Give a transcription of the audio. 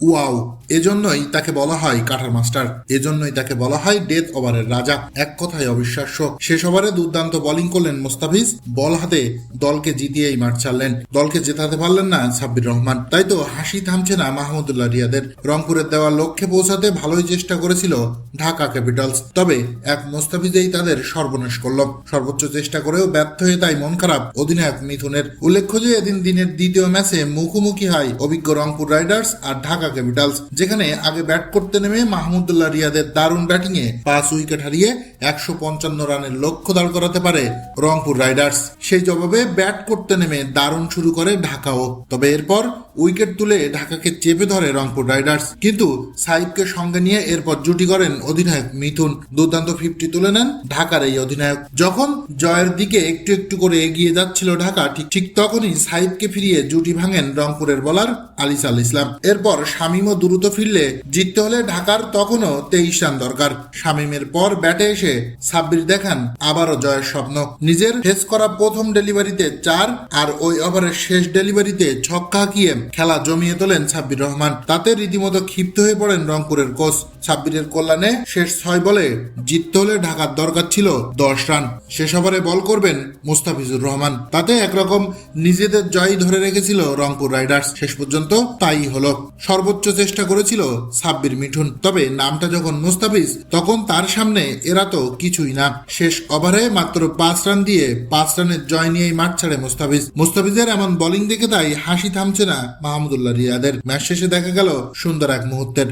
Uau! এজন্যই তাকে বলা হয় কাঠার মাস্টার। এজন্যই তাকে বলা হয় ডেথ ওভারের রাজা। এক কথায় অবিশ্বাস্য। শেষ ওভারে দুর্দান্ত বোলিং করলেন মোস্তাফিজ। বল হাতে দলকে জিতিয়েই মাঠ ছাড়লেন। দলকে জেতাতে পারলেন না সাব্বির রহমান। তাই তো হাসি থামছে না মাহমুদুল্লাহ রিয়াদের। রংপুরের দেওয়া লক্ষ্যে পৌঁছাতে ভালোই চেষ্টা করেছিল ঢাকা ক্যাপিটালস। তবে এক মোস্তাফিজেই তাদের সর্বনাশ করল। সর্বোচ্চ চেষ্টা করেও ব্যর্থ হয়ে তাই মন খারাপ অধিনায়ক মিথুনের। উল্লেখ্য যে এদিন দিনের দ্বিতীয় ম্যাচে মুখোমুখি হয় অভিজ্ঞ রংপুর রাইডার্স আর ঢাকা ক্যাপিটালস। যেখানে আগে ব্যাট করতে নেমে মাহমুদুল্লাহ রিয়াদের দারুণ ব্যাটিংয়ে পাঁচ উইকেট হারিয়ে একশো পঞ্চান্ন রানের লক্ষ্য দাঁড় করাতে পারে রংপুর রাইডার্স। সেই জবাবে ব্যাট করতে নেমে দারুণ শুরু করে ঢাকাও। তবে এরপর উইকেট তুলে ঢাকাকে চেপে ধরে রংপুর রাইডার্স। কিন্তু সাইবকে সঙ্গে নিয়ে এরপর জুটি করেন অধিনায়ক মিথুন। দুর্দান্ত ফিফটি তুলে নেন ঢাকার এই অধিনায়ক। যখন জয়ের দিকে একটু একটু করে এগিয়ে যাচ্ছিল ঢাকা, ঠিক ঠিক তখনই সাইবকে ফিরিয়ে জুটি ভাঙেন রংপুরের বলার আলিস আল ইসলাম। এরপর শামীমও দ্রুত ফিরলে জিততে হলে ঢাকার তখনও তেইশ রান দরকার। শামীমের পর ব্যাটে এসে সাব্বির দেখান আবারও জয়ের স্বপ্ন। নিজের ফেস করা প্রথম ডেলিভারিতে চার আর ওই ওভারের শেষ ডেলিভারিতে ছক্কা হাঁকিয়ে খেলা জমিয়ে তোলেন সাব্বির রহমান। তাতে রীতিমতো ক্ষিপ্ত হয়ে পড়েন রংপুরের কোচ। সাব্বিরের কল্যাণে শেষ ছয় বলে জিততে হলে ঢাকার দরকার ছিল দশ রান। শেষ ওভারে বল করবেন মুস্তাফিজুর রহমান। তাতে একরকম নিজেদের জয় ধরে রেখেছিল রংপুর রাইডার্স। শেষ পর্যন্ত তাই হলো। সর্বোচ্চ চেষ্টা করেছিল সাব্বির মিঠুন। তবে নামটা যখন মুস্তাফিজ, তখন তার সামনে এরা তো কিছুই না। শেষ ওভারে মাত্র পাঁচ রান দিয়ে পাঁচ রানের জয় নিয়েই মাঠ ছাড়ে মুস্তাফিজ। মুস্তাফিজের এমন বোলিং দেখে তাই হাসি থামছে না মাহমুদুল্লাহ রিয়াদের ম্যাচ শেষে দেখা গেল সুন্দর এক মুহূর্তের।